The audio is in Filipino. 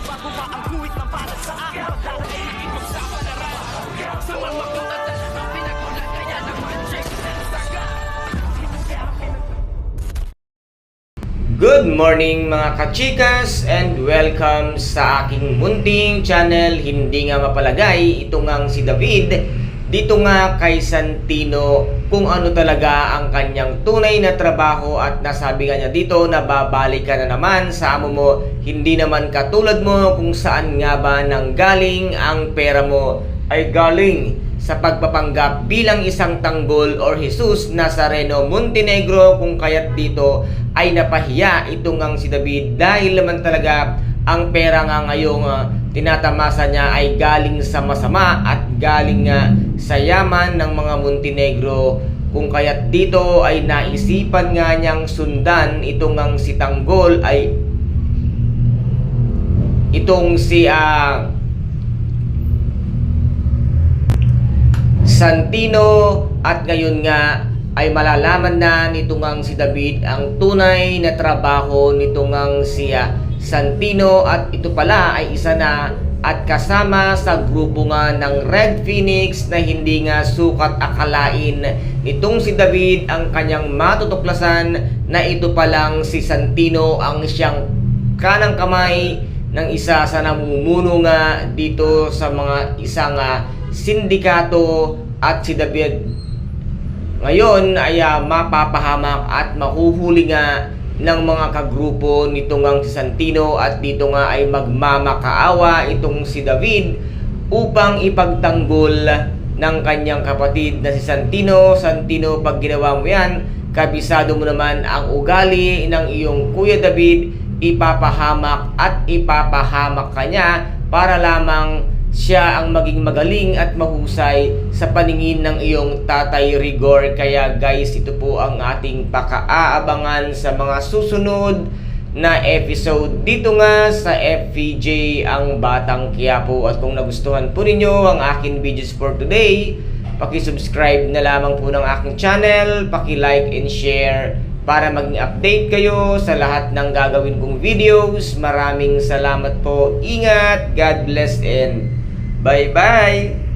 Ang guhit na para sa akin Pagdadaig ipagsapalaran Sa mga katatan Ang pinagulat kaya naman Check saga. Good morning mga kachikas and welcome sa aking munting channel Hindi nga mapalagay, ito ngang si David Dito nga kay Santino kung ano talaga ang kanyang tunay na trabaho At nasabi nga niya dito na babalik ka na naman sa amo mo. Hindi naman katulad mo kung saan nga ba nanggaling ang pera mo ay galing sa pagpapanggap bilang isang tanggol or Jesus Nazareno Montenegro. Kung kaya't dito ay napahiya itong ang si David dahil naman talaga ang pera nga ngayong ah, tinatamasa niya ay galing sa masama at galing nga sa yaman ng mga Montenegro kung kaya't dito ay naisipan nga niyang sundan itong ang si Tanggol ay itong si ah, Santino at ngayon nga ay malalaman na nitong ang si David ang tunay na trabaho nitong ang si ah, Santino at ito pala ay isa na at kasama sa grupo nga ng Red Phoenix na hindi nga sukat akalain nitong si David ang kanyang matutuklasan na ito palang si Santino ang siyang kanang kamay ng isa sa namumuno nga dito sa mga isang ah, sindikato at si David. Ngayon ay ah, mapapahamak at mahuhuli nga ng mga kagrupo nitong ang si Santino at dito nga ay magmamakaawa itong si David upang ipagtanggol ng kanyang kapatid na si Santino. Santino, pag ginawa mo yan, kabisado mo naman ang ugali ng iyong Kuya David, ipapahamak at ipapahamak kanya para lamang siya ang maging magaling at mahusay sa paningin ng iyong tatay Rigor. Kaya guys, ito po ang ating pakaaabangan sa mga susunod na episode dito nga sa FPJ ang Batang Quiapo. At kung nagustuhan po ninyo ang aking videos for today, paki-subscribe na lamang po ng aking channel, paki-like and share para maging update kayo sa lahat ng gagawin kong videos. Maraming salamat po. Ingat, God bless and bye-bye!